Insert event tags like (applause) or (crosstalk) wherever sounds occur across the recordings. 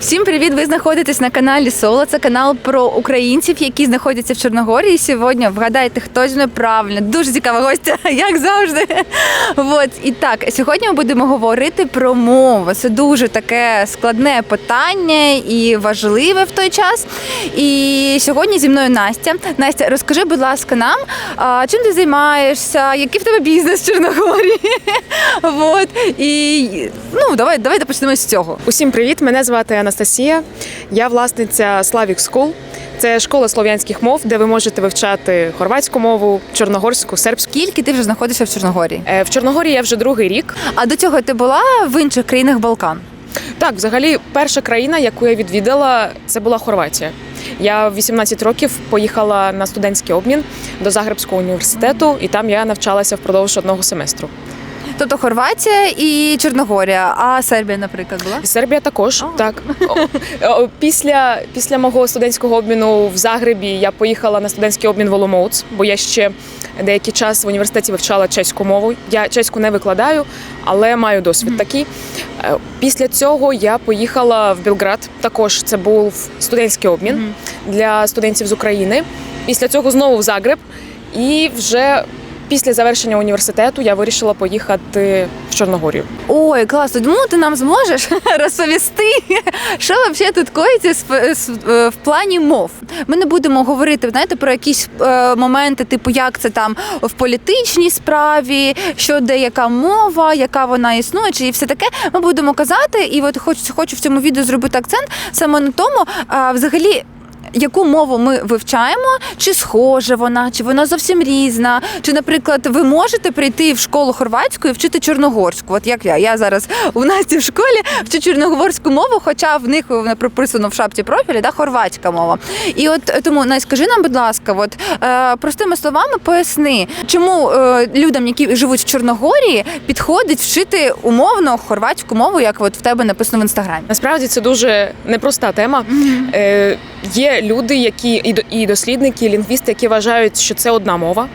Всім привіт! Ви знаходитесь на каналі Соло. Це канал про українців, які знаходяться в Чорногорії. Сьогодні вгадайте, хто зі мною правильно. Дуже цікава гостя, (laughs) як завжди. От і так, сьогодні ми будемо говорити про мову. Це дуже таке складне питання і важливе в той час. І сьогодні зі мною Настя. Настя, розкажи, будь ласка, нам, чим ти займаєшся, який в тебе бізнес в Чорногорії? (laughs) От і ну давай, давайте почнемо з цього. Усім привіт! Мене звати Анастасія. Я власниця Slavic School. Це школа слов'янських мов, де ви можете вивчати хорватську мову, чорногорську, сербську. Скільки ти вже знаходишся в Чорногорії? Е, В Чорногорії я вже другий рік. А до цього ти була в інших країнах Балкан? Так, взагалі, перша країна, яку я відвідала, це була Хорватія. Я в 18 років поїхала на студентський обмін до Загребського університету, і там я навчалася впродовж одного семестру. Тобто Хорватія і Чорногорія, а Сербія, наприклад, була? Сербія також так. Після, після мого студентського обміну в Загребі я поїхала на студентський обмін в Оломоуц, бо я ще деякий час в університеті вивчала чеську мову. Я чеську не викладаю, але маю досвід такий. Е, Після цього я поїхала в Білград. Також це був студентський обмін для студентів з України. Після цього знову в Загреб. І вже після завершення університету я вирішила поїхати в Чорногорію. Ой, клас, тому ти нам зможеш (laughs) розповісти, що взагалі тут коїться е, в плані мов. Ми не будемо говорити знаєте, про якісь е, моменти, типу, як це там в політичній справі, що де яка мова, яка вона існує, чи і все таке. Ми будемо казати, і от хочу, хочу в цьому відео зробити акцент саме на тому, а, взагалі. Яку мову ми вивчаємо, чи схожа вона, чи вона зовсім різна? Чи, наприклад, ви можете прийти в школу хорватську і вчити чорногорську? От як я. Я зараз у Насті в школі вчу чорногорську мову, хоча в них вона прописано в шапці профілі, да, хорватська мова. І от е, тому Настя, скажи нам, будь ласка, от е, простими словами поясни, чому е, людям, які живуть в Чорногорії, підходить вчити умовно хорватську мову, як от в тебе написано в інстаграмі. Насправді це дуже непроста тема. Е, є люди, які і дослідники, і лінгвісти, які вважають, що це одна мова.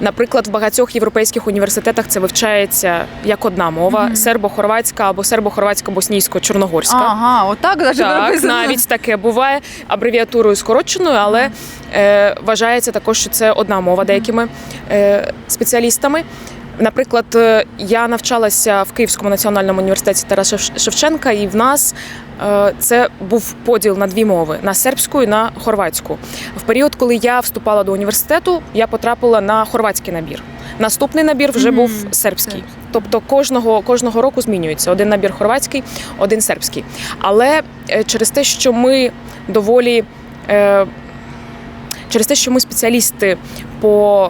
Наприклад, в багатьох європейських університетах це вивчається як одна мова: сербо-хорватська або сербо-хорватсько-боснійсько-чорногорська. Ага, отак навіть Так, навіть таке буває абревіатурою скороченою, але е, вважається також, що це одна мова деякими е, спеціалістами. Наприклад, е, я навчалася в Київському національному університеті Тараса Шевченка, і в нас це був поділ на дві мови: на сербську і на хорватську. В період, коли я вступала до університету, я потрапила на хорватський набір. Наступний набір вже Мгм. був сербський. Тобто кожного, кожного року змінюється один набір хорватський, один сербський. Але е, через те, що ми доволі е, через те, що ми спеціалісти по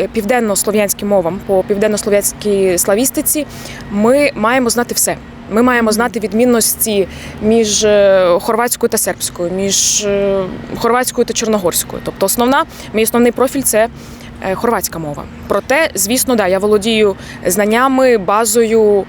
е, південно-слов'янським мовам, по південно-слов'янській славістиці, ми маємо знати все. Ми маємо знати відмінності між е, хорватською та сербською, між е, хорватською та чорногорською. Тобто, основна мій основний профіль це е, хорватська мова. Проте, звісно, да, я володію знаннями, базою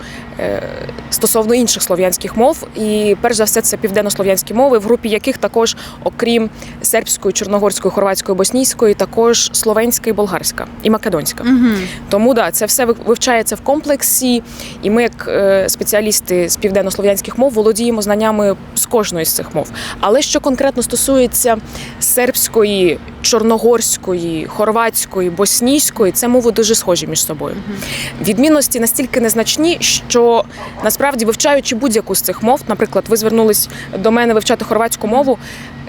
стосовно інших слов'янських мов. І перш за все, це південно-слов'янські мови, в групі яких також, окрім сербської, чорногорської, хорватської, боснійської, також словенська і болгарська і македонська. Мгм. Тому да, це все ви- вивчається в комплексі, і ми, як е, спеціалісти з південно-слов'янських мов, володіємо знаннями з кожної з цих мов. Але що конкретно стосується сербської, чорногорської, хорватської, боснійської, це мови дуже схожі між собою. Відмінності настільки незначні, що насправді вивчаючи будь-яку з цих мов, наприклад, ви звернулись до мене вивчати хорватську мову.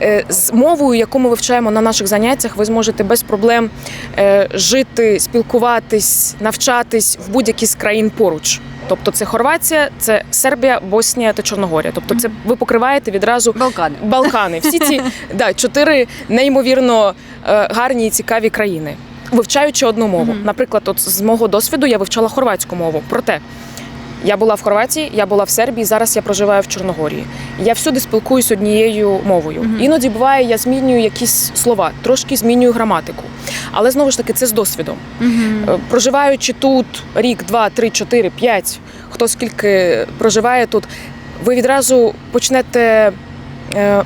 е, З мовою, яку ми вивчаємо на наших заняттях, ви зможете без проблем е, жити, спілкуватись, навчатись в будь-якій з країн поруч. Тобто це Хорватія, це Сербія, Боснія та Чорногорія. Тобто, це ви покриваєте відразу Балкани. Балкани. Всі ці (laughs) да, чотири неймовірно е, гарні і цікаві країни. Вивчаючи одну мову. Наприклад, от з мого досвіду я вивчала хорватську мову. Проте я була в Хорватії, я була в Сербії, зараз я проживаю в Чорногорії. Я всюди спілкуюсь однією мовою. Іноді буває, я змінюю якісь слова, трошки змінюю граматику. Але знову ж таки, це з досвідом. Мгм. Е, Проживаючи тут рік, два, три, чотири, п'ять, хто скільки проживає тут, ви відразу почнете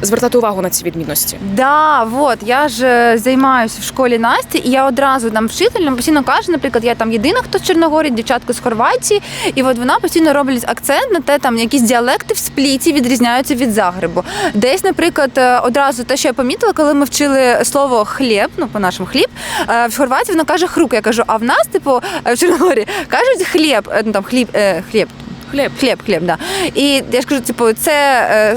звертати увагу на ці відмінності. Да, вот я ж е, займаюся в школі Насті, і я одразу там вчитель нам постійно каже, наприклад, я там єдина, хто з Чорногорії, дівчатка з Хорватії, і от вона постійно робить акцент на те, там якісь діалекти в спліті відрізняються від Загребу. Десь, наприклад, е, одразу те, що я помітила, коли ми вчили слово хліб, ну по нашому хліб, е, в Хорватії вона каже хрук. Я кажу, а в нас, типу, е, в Чорногорії кажуть хліб, е, ну там хліб, е, хліб. Хліб. Хліб, хліб, да. І я ж кажу, типу, це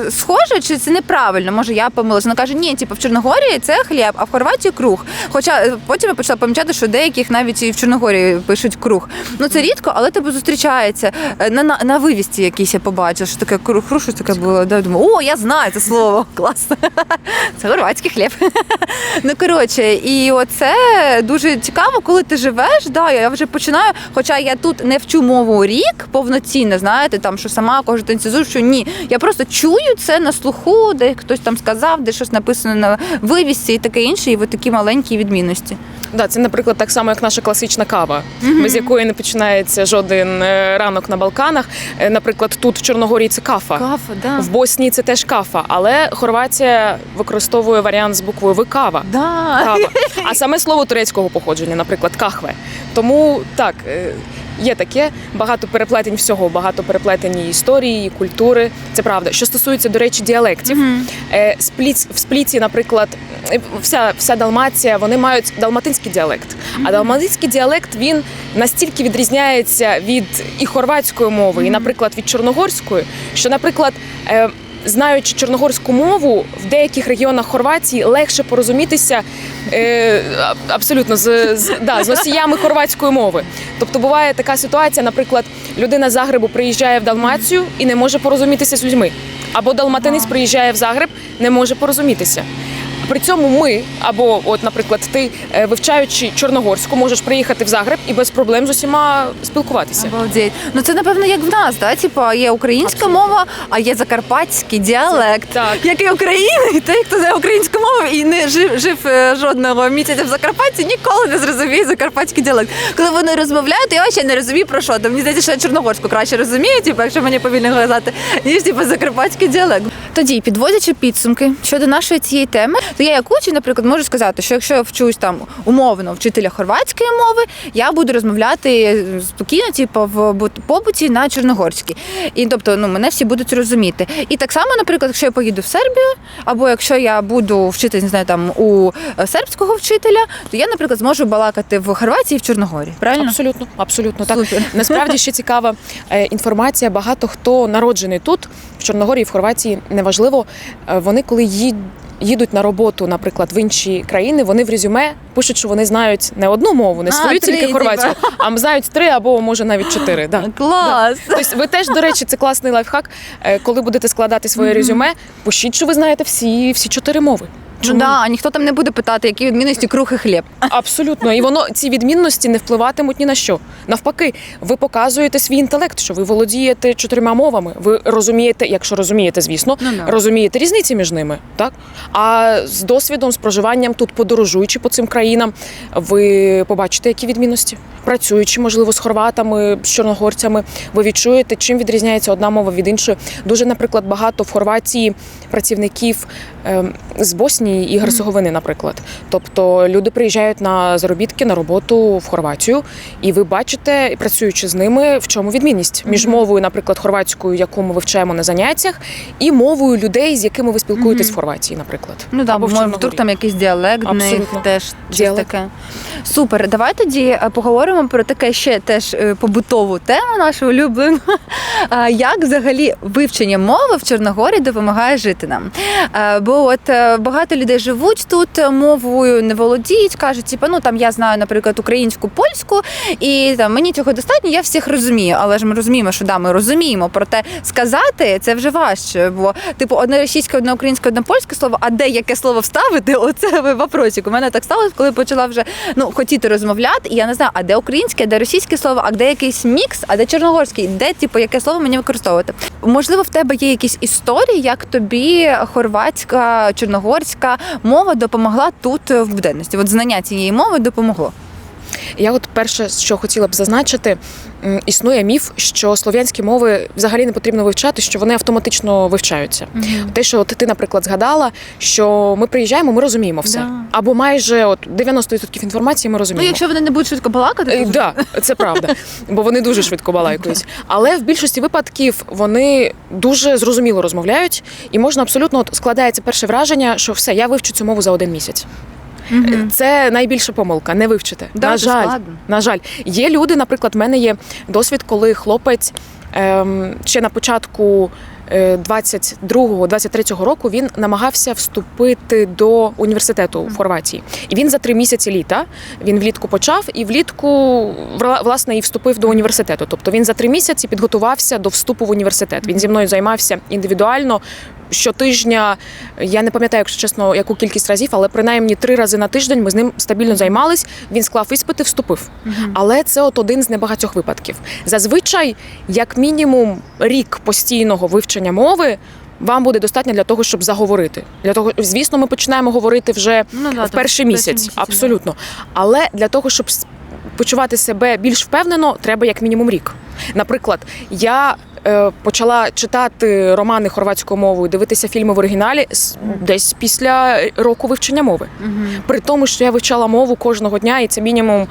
е, схоже чи це неправильно? Може, я помилилася. Вона каже, ні, типу, в Чорногорії це хліб, а в Хорватії круг. Хоча е, потім я почала помічати, що деяких навіть і в Чорногорії пишуть круг. Ну це рідко, але типу зустрічається. Е, На, на, на вивісті якійсь я побачила, що таке круг, круг, щось таке було. Да, думаю, о, я знаю це слово. (laughs) Класно. Це хорватський хліб. (laughs) Ну коротше, і оце дуже цікаво, коли ти живеш. Да, я вже починаю, хоча я тут не вчу мову рік повноцінно, знаєте, там що сама кожен день що ні. Я просто чую це на слуху, де хтось там сказав, де щось написано на вивісці і таке інше, і от такі маленькі відмінності. Да, це, наприклад, так само, як наша класична кава, без якої не починається жоден е, ранок на Балканах. Е, Наприклад, тут в Чорногорії це кафа. Кафа, да. В Боснії це теж кафа, але Хорватія використовує варіант з буквою В кава. Да. Кава. А саме слово турецького походження, наприклад, кахве. Тому так. Є таке багато переплетень всього, багато переплетень і історії, і культури. Це правда. Що стосується, до речі, діалектів, Е, Спліц, в спліці, наприклад, е, вся, вся Далмація, вони мають далматинський діалект. А далматинський діалект він настільки відрізняється від і хорватської мови, і, наприклад, від чорногорської, що, наприклад, е, знаючи чорногорську мову, в деяких регіонах Хорватії легше порозумітися е, абсолютно з, з, да, з носіями хорватської мови. Тобто буває така ситуація, наприклад, людина з Загребу приїжджає в Далмацію і не може порозумітися з людьми. Або далматинець приїжджає в Загреб, не може порозумітися. При цьому ми, або, от, наприклад, ти, е, вивчаючи чорногорську, можеш приїхати в Загреб і без проблем з усіма спілкуватися. Обалдеть. Ну це напевно як в нас, да? Типа є українська Абсолютно. мова, а є закарпатський діалект. Так. Як і України, і (laughs) той, хто знає українську мову і не жив, жив е, жодного місяця в Закарпатті, ніколи не зрозуміє закарпатський діалект. Коли вони розмовляють, я ще не розумію про що. Там мені здається, що я чорногорську краще розумію, типу, якщо мені повільно казати, ніж типу закарпатський діалект. Тоді, підводячи підсумки щодо нашої цієї теми, то я як учень, наприклад, можу сказати, що якщо я вчусь там умовно вчителя хорватської мови, я буду розмовляти спокійно, типу, в побуті на чорногорській. І тобто, ну мене всі будуть розуміти. І так само, наприклад, якщо я поїду в Сербію, або якщо я буду вчити, не знаю, там у е, сербського вчителя, то я, наприклад, зможу балакати в Хорватії і в Чорногорії. Правильно? Абсолютно, абсолютно так. Супер. (laughs) Насправді ще цікава е, інформація. Багато хто народжений тут, в Чорногорії, в Хорватії, неважливо. е, Вони коли їд- їдуть на роботу, наприклад, в інші країни, вони в резюме пишуть, що вони знають не одну мову, не А, свою три, тільки хорватську, а знають три або може навіть чотири. Да. Клас! Тобто ви теж, до речі, це класний лайфхак. Е, Коли будете складати своє резюме, пишіть, що ви знаєте всі, всі чотири мови. Ну Чому да, ніхто там не буде питати, які відмінності круг і хліб. Абсолютно, і воно ці відмінності не впливатимуть ні на що. Навпаки, ви показуєте свій інтелект, що ви володієте чотирма мовами. Ви розумієте, якщо розумієте, звісно, Ну да. розумієте різниці між ними, так а з досвідом, з проживанням тут, подорожуючи по цим країнам, ви побачите, які відмінності. Працюючи, можливо, з хорватами, з чорногорцями, ви відчуєте, чим відрізняється одна мова від іншої. Дуже, наприклад, багато в Хорватії працівників ем, з Боснії і Герцеговини, наприклад. Тобто люди приїжджають на заробітки на роботу в Хорватію, і ви бачите, працюючи з ними, в чому відмінність між мовою, наприклад, хорватською, яку ми вивчаємо на заняттях, і мовою людей, з якими ви спілкуєтесь в Хорватії, наприклад. Ну да, бо в може там якийсь діалект них Абсолютно. теж щось таке. Супер. Давай тоді е, поговоримо про таке ще теж е, побутову тему нашу улюблену. (laughs) Як взагалі вивчення мови в Чорногорії допомагає жити нам? Е, Бо от багато людей живуть тут, е, мовою не володіють, кажуть, типу, ну там я знаю, наприклад, українську, польську, і там мені цього достатньо, я всіх розумію. Але ж ми розуміємо, що да, ми розуміємо. Проте сказати це вже важче. Бо, типу, одне російське, одне українське, одне польське слово, а де яке слово вставити? Оце ви вопросик. У мене так сталося, коли почала вже ну хотіти розмовляти, і я не знаю, а де українське, а де російське слово, а де якийсь мікс, а де чорногорський, де типу яке слово мені використовувати. Можливо, в тебе є якісь історії, як тобі хорватська, чорногорська мова допомогла тут е, в буденності. От знання цієї мови допомогло. Я от перше, що хотіла б зазначити, існує міф, що слов'янські мови взагалі не потрібно вивчати, що вони автоматично вивчаються. Те, що от ти, наприклад, згадала, що ми приїжджаємо, ми розуміємо все. Да. Або майже от 90% інформації ми розуміємо. Ну, якщо вони не будуть швидко балакати, Е, то Да, це правда, бо вони дуже швидко балайкують. Але в більшості випадків вони дуже зрозуміло розмовляють, і можна абсолютно от складається перше враження, що все, я вивчу цю мову за один місяць. Мгм. Це найбільша помилка, не вивчити. Да, на жаль, складно. на жаль, є люди. Наприклад, в мене є досвід, коли хлопець ем, ще на початку. 22-23 року він намагався вступити до університету в Хорватії, і він за три місяці літа він влітку почав і влітку вла- власне і вступив до університету. Тобто він за три місяці підготувався до вступу в університет. Він зі мною займався індивідуально. Щотижня я не пам'ятаю, якщо чесно, яку кількість разів, але принаймні три рази на тиждень ми з ним стабільно займались. Він склав іспити, вступив. Але це от один з небагатьох випадків. Зазвичай, як мінімум, рік постійного вивчення мови. Вам буде достатньо для того, щоб заговорити. Для того, звісно, ми починаємо говорити вже Ну, да, в перший в місяць, да. абсолютно. Але для того, щоб почувати себе більш впевнено, треба як мінімум рік. Наприклад, я почала читати романи хорватською мовою, дивитися фільми в оригіналі десь після року вивчення мови. При тому, що я вивчала мову кожного дня, і це мінімум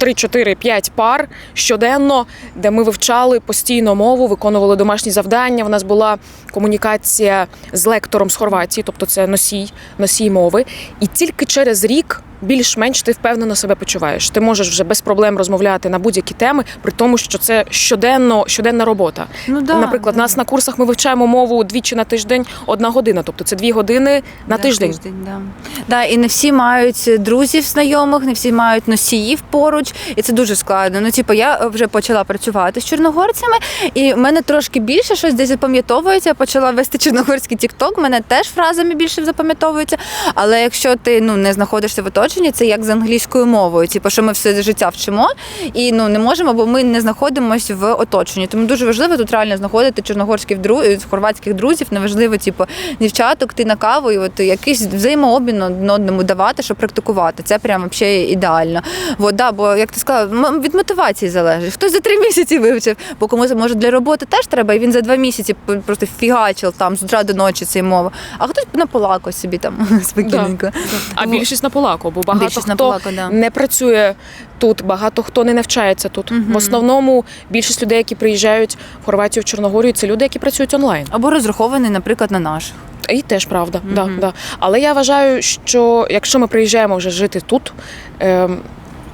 3-4-5 пар щоденно, де ми вивчали постійно мову, виконували домашні завдання. У нас була комунікація з лектором з Хорватії, тобто це носій, носій мови. І тільки через рік більш-менш ти впевнено себе почуваєш. Ти можеш вже без проблем розмовляти на будь-які теми, при тому, що це щоденно, щоденна робота. Ну, да, Наприклад, да. нас на курсах ми вивчаємо мову двічі на тиждень, одна година, тобто це дві години на Да, тиждень. да. Да, і не всі мають друзів знайомих, не всі мають носіїв поруч, і це дуже складно. Ну, типу, я вже почала працювати з чорногорцями, і в мене трошки більше щось десь запам'ятовується. Я почала вести чорногорський тікток, мене теж фразами більше запам'ятовується. Але якщо ти ну не знаходишся в оточенні, це як з англійською мовою. Типу, що ми все життя вчимо і ну не можемо, бо ми не знаходимося в оточенні. Тому дуже важливо тут реально знаходити чорногорських друзів, хорватських друзів. Неважливо, типу, дівчаток, ти на каву, і от якийсь взаємообмін одному давати, щоб практикувати. Це прям взагалі ідеально. От, да, бо як ти сказала, від мотивації залежить. Хтось за три місяці вивчив, бо комусь може для роботи теж треба, і він за два місяці просто фігачив там з утра до ночі цей мову. А хтось наполакав собі там (laughs) спокійненько. А Ну, більшість на полаку, бо багато більшість хто полаку, да. не працює тут, багато хто не навчається тут. Мгм. В основному більшість людей, які приїжджають в Хорватію, в Чорногорію, це люди, які працюють онлайн. Або розрахований, наприклад, на наших. І теж правда. Да, да. Але я вважаю, що якщо ми приїжджаємо вже жити тут, ем,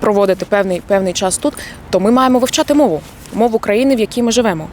проводити певний, певний час тут, то ми маємо вивчати мову, мову країни, в якій ми живемо.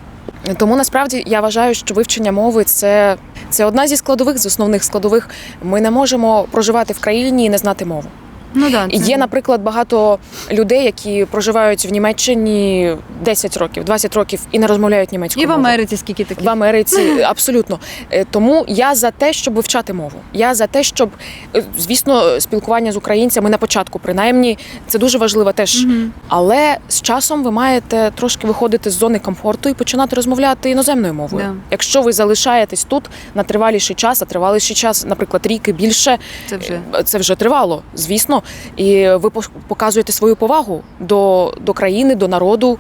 Тому насправді я вважаю, що вивчення мови це, це одна зі складових, з основних складових. Ми не можемо проживати в країні і не знати мову. Ну да, І Є, наприклад, багато людей, які проживають в Німеччині 10 років, 20 років і не розмовляють німецькою і в. Америці скільки таких. В Америці (laughs) абсолютно. Е, Тому я за те, щоб вивчати мову. Я за те, щоб е, звісно, спілкування з українцями на початку, принаймні, це дуже важливо теж. Але з часом ви маєте трошки виходити з зони комфорту і починати розмовляти іноземною мовою. Да. Якщо ви залишаєтесь тут на триваліший час, а триваліший час, наприклад, рік і більше, Це вже. Е, це вже тривало, звісно. І ви показуєте свою повагу до, до країни, до народу,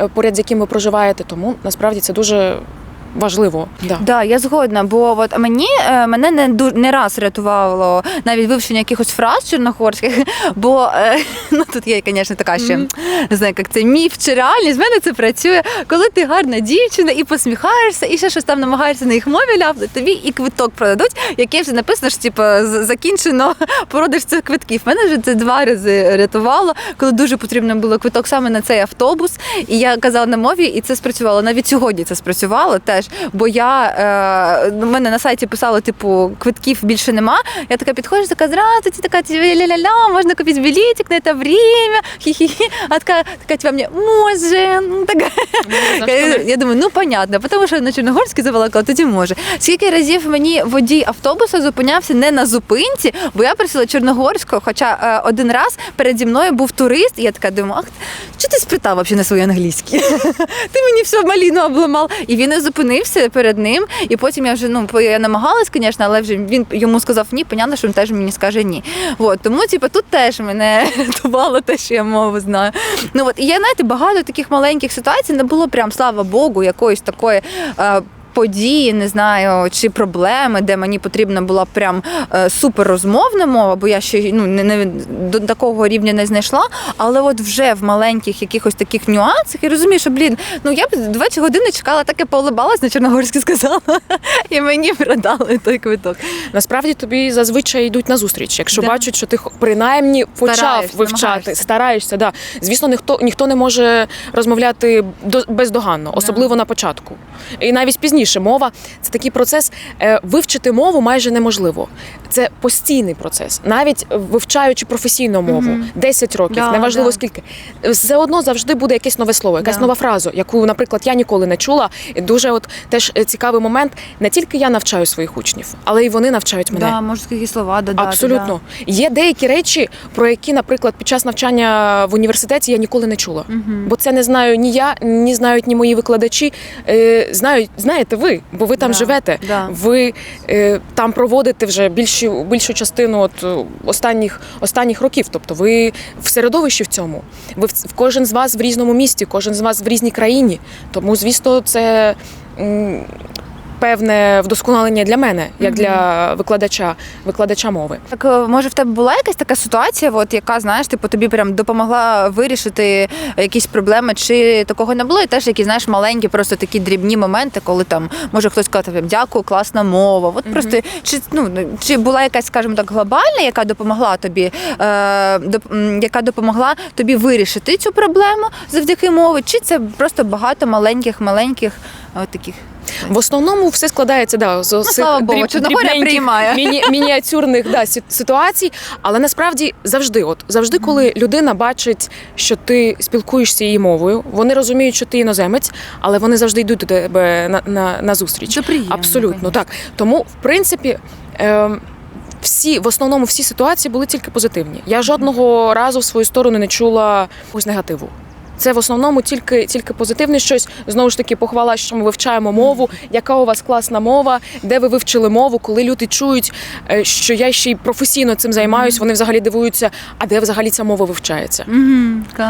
е, поряд з яким ви проживаєте. Тому насправді це дуже важливо. Да. Да, я згодна, бо от мені е, мене не ду- не раз рятувало навіть вивчення якихось фраз чорногорських, (laughs) бо е, (laughs) ну тут є, звісно, така ще не знаю, як це міф чи реальність. В мене це працює, коли ти гарна дівчина і посміхаєшся, і ще щось там намагаєшся на їх мові ляпнути, тобі і квиток продадуть, яке вже написано, що типу, з- закінчено (laughs) продаж цих квитків. Мене вже це два рази рятувало, коли дуже потрібно було квиток саме на цей автобус. І я казала на мові, і це спрацювало. Навіть сьогодні це спрацювало теж. Бо я е, у мене на сайті писало, типу, квитків більше нема. Я така підходжу, така здравствуйте, така типу, ля-ля-ля, можна купити білетик на це время. (laughs) Хі-хі-хі. А така, така типа мені, може, ну така. Я, я думаю, ну понятно, тому що на Чорногорській завалакала, тоді може. Скільки разів мені водій автобуса зупинявся не на зупинці, бо я просила Чорногорського, хоча е, один раз переді мною був турист, і я така думаю, ах, що ти спитав взагалі на свій англійський? (laughs) ти мені все маліну обламав. І він не зупинився. перед ним, і потім я вже ну я намагалась, звісно, але вже він йому сказав ні. Понятно, що він теж мені скаже ні. От тому, типу, тут теж мене (laughs) рятувало те, що я мову знаю. Ну от і я знаєте, багато таких маленьких ситуацій не було прям, слава Богу, якоїсь такої. Події, не знаю, чи проблеми, де мені потрібна була прям е, супер розмовна мова, бо я ще ну не, не до такого рівня не знайшла. Але от вже в маленьких якихось таких нюансах я розумію, що блін, ну я б 20 годин чекала, так і поулибалась на Чорногорській (laughs) сказала, і мені продали той квиток. Насправді тобі зазвичай йдуть на зустріч, якщо Да. бачать, що ти принаймні почав вивчати, намагаєшся. стараєшся. Да. Звісно, ніхто ніхто не може розмовляти до, бездоганно, особливо на початку. І навіть пізніше мова це такий процес. Е, вивчити мову майже неможливо. Це постійний процес, навіть вивчаючи професійну мову Мгм. 10 років, Да, неважливо да. скільки. Все одно завжди буде якесь нове слово, якась Да. нова фраза, яку, наприклад, я ніколи не чула. І дуже от теж е, цікавий момент. Не тільки я навчаю своїх учнів, але й вони навчають мене. Да, можу такі слова додати. Абсолютно є деякі речі, про які, наприклад, під час навчання в університеті я ніколи не чула. Да. Мгм. Бо це не знаю ні я, ні знають ні мої викладачі. Е, знають, знаєте ви, бо ви там Да, живете. да. Ви е, там проводите вже більшу, більшу частину от, е, останніх, останніх років. Тобто ви в середовищі в цьому. Ви в, в кожен з вас в різному місті, кожен з вас в різній країні. Тому, звісно, це. м, Певне вдосконалення для мене, як для викладача, викладача мови. Так, е, може, в тебе була якась така ситуація, от, яка, знаєш, типу, тобі прям допомогла вирішити якісь проблеми, чи такого не було? І теж якісь, знаєш, маленькі, просто такі дрібні моменти, коли там може хтось сказати, дякую, класна мова. От просто чи ну чи була якась, скажімо так, глобальна, яка допомогла тобі, е, доп- м, яка допомогла тобі вирішити цю проблему завдяки мові, чи це просто багато маленьких, маленьких от таких. В основному все складається да, з цих дріб- дрібненьких, приймає. міні, мініатюрних да, ситуацій. Але насправді завжди, от завжди, коли людина бачить, що ти спілкуєшся її мовою, вони розуміють, що ти іноземець, але вони завжди йдуть до тебе на, на, на зустріч. Це приємно, Абсолютно так. Тому, в принципі. Е, всі в основному всі ситуації були тільки позитивні. Я жодного разу в свою сторону не чула якогось негативу. Це в основному тільки, тільки позитивне щось. Знову ж таки, похвала, що ми вивчаємо мову, яка у вас класна мова, де ви вивчили мову, коли люди чують, е, що я ще й професійно цим займаюсь, вони взагалі дивуються, а де взагалі ця мова вивчається.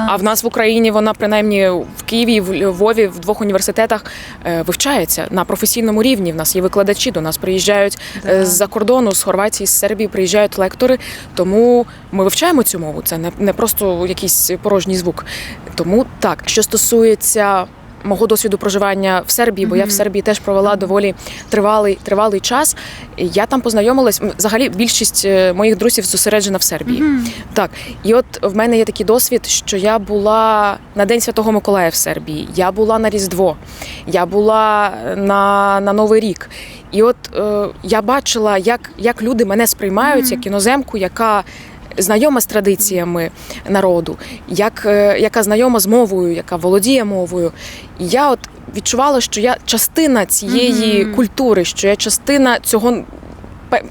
А в нас в Україні вона принаймні в Києві, в Львові, в двох університетах е, вивчається на професійному рівні. В нас є викладачі, до нас приїжджають е, з-за кордону, з Хорватії, з Сербії, приїжджають лектори. Тому ми вивчаємо цю мову. Це не, не просто якийсь порожній звук. Тому так, що стосується. Мого досвіду проживання в Сербії, бо я в Сербії теж провела доволі тривалий тривалий час. Я там познайомилась. Взагалі, більшість е, моїх друзів зосереджена в Сербії. Так, і от в мене є такий досвід, що я була на День Святого Миколая в Сербії, я була на Різдво, я була на, на Новий рік. І от е, я бачила, як, як люди мене сприймають, як іноземку, яка знайома з традиціями народу, як, е, яка знайома з мовою, яка володіє мовою. І я от відчувала, що я частина цієї Мгм. культури, що я частина цього.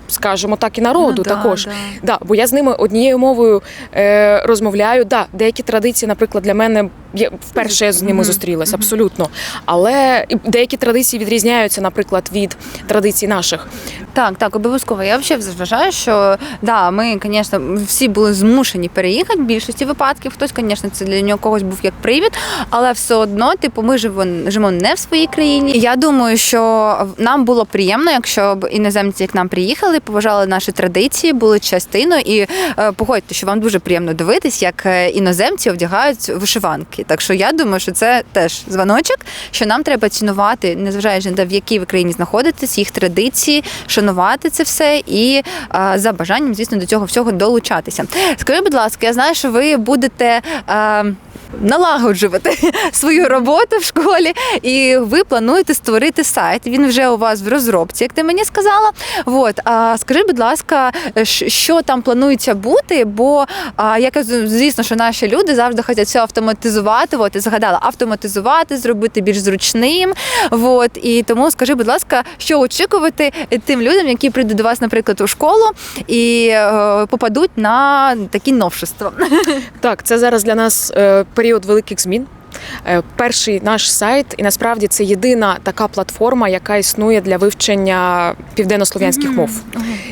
Скажімо так, і народу Ну, да, також. да. Да, бо я з ними однією мовою е, розмовляю. Да, деякі традиції, наприклад, для мене я вперше я з ними зустрілася, абсолютно. Але деякі традиції відрізняються, наприклад, від традицій наших. Так, так, обов'язково. Я взагалі вважаю, що да, ми, звісно, всі були змушені переїхати в більшості випадків. Хтось, звісно, це для нього когось був як привід, але все одно, типу, ми живемо, живемо не в своїй країні. І я думаю, що нам було приємно, якщо б іноземці, як нам приїхали, поважали наші традиції, були частиною. І е, погодьте, що вам дуже приємно дивитись, як е, іноземці одягають вишиванки. Так що я думаю, що це теж дзвоночок, що нам треба цінувати, незважаючи на те, в якій ви країні знаходитесь, їх традиції, шанувати це все і а, за бажанням, звісно, до цього всього долучатися. Скажіть, будь ласка, я знаю, що ви будете. А, Налагоджувати (laughs) свою роботу в школі, і ви плануєте створити сайт. Він вже у вас в розробці, як ти мені сказала. От а скажи, будь ласка, що там планується бути? Бо а, я кажу, звісно, що наші люди завжди хочуть все автоматизувати. От і згадала автоматизувати, зробити більш зручним. От і тому скажи, будь ласка, що очікувати тим людям, які прийдуть до вас, наприклад, у школу і е, попадуть на такі новшества. Так, це зараз для нас е, період великих змін. Е, Перший наш сайт, і насправді це єдина така платформа, яка існує для вивчення південнослов'янських мов.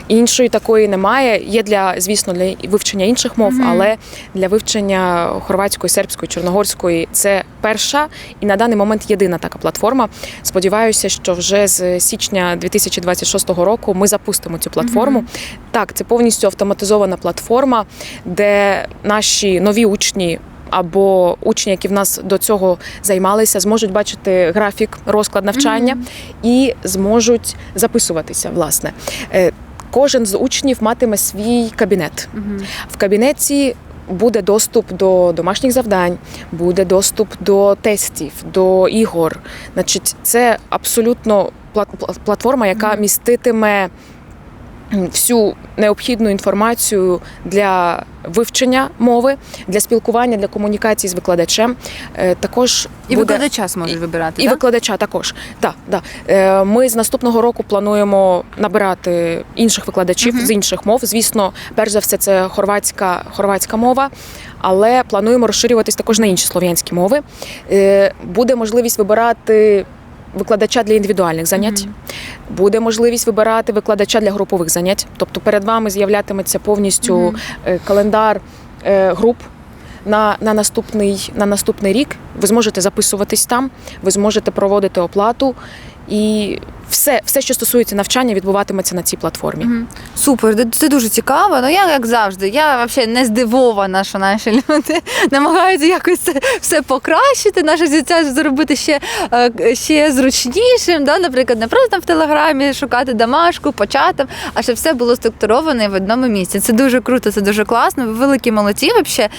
Іншої такої немає. Є для, звісно, для вивчення інших мов, але для вивчення хорватської, сербської, чорногорської це перша і на даний момент єдина така платформа. Сподіваюся, що вже з січня 2026 року ми запустимо цю платформу. Так, це повністю автоматизована платформа, де наші нові учні. Або учні, які в нас до цього займалися, зможуть бачити графік, розклад навчання Мгм. і зможуть записуватися. Власне, Е, кожен з учнів матиме свій кабінет. Мгм. В кабінеті буде доступ до домашніх завдань, буде доступ до тестів, до ігор. Значить, це абсолютно пла- пла- платформа, яка міститиме всю необхідну інформацію для вивчення мови, для спілкування, для комунікації з викладачем. Е, Також І буде... викладача зможеш вибирати. І так? викладача також. Так, да. Е, Ми з наступного року плануємо набирати інших викладачів Мгм. з інших мов. Звісно, перш за все, це хорватська, хорватська мова, але плануємо розширюватись також на інші слов'янські мови. Е, Буде можливість вибирати. Викладача для індивідуальних занять Мгм. буде можливість вибирати викладача для групових занять. Тобто перед вами з'являтиметься повністю е, календар е, груп на, на, наступний, на наступний рік. Ви зможете записуватись там, ви зможете проводити оплату. І все, все, що стосується навчання, відбуватиметься на цій платформі. Мгм. Супер, це дуже цікаво. Ну я як завжди, я взагалі не здивована, що наші люди (laughs) намагаються якось це все покращити, наше життя зробити ще, е, ще зручнішим. Да? Наприклад, не просто в телеграмі шукати домашку, по чатам, а щоб все було структуроване в одному місці. Це дуже круто, це дуже класно. Ви великі молодці. Вообще.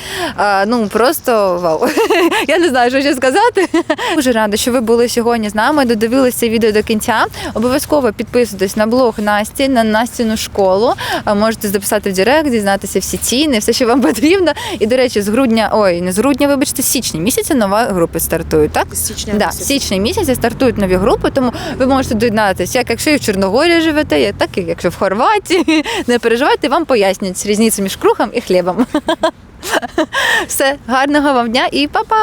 Е, Ну просто вау. (laughs) Я не знаю, що ще сказати. (laughs) Дуже рада, що ви були сьогодні з нами. Додивилися відео до кінця. Обов'язково підписуйтесь на блог Насті, на Настіну школу. Можете записати в Директ, дізнатися всі ціни, все, що вам (laughs) потрібно. І, до речі, з грудня, ой, не з грудня, вибачте, з січня місяця нова групи стартують, так? З січня Да, місяця. з січня місяця стартують нові групи, тому ви можете доєднатися, як якщо і в Чорногорії живете, так і якщо в Хорватії. (laughs) Не переживайте, вам пояснять різницю між крухом і хлібом. (laughs) Все, гарного вам дня і па-па!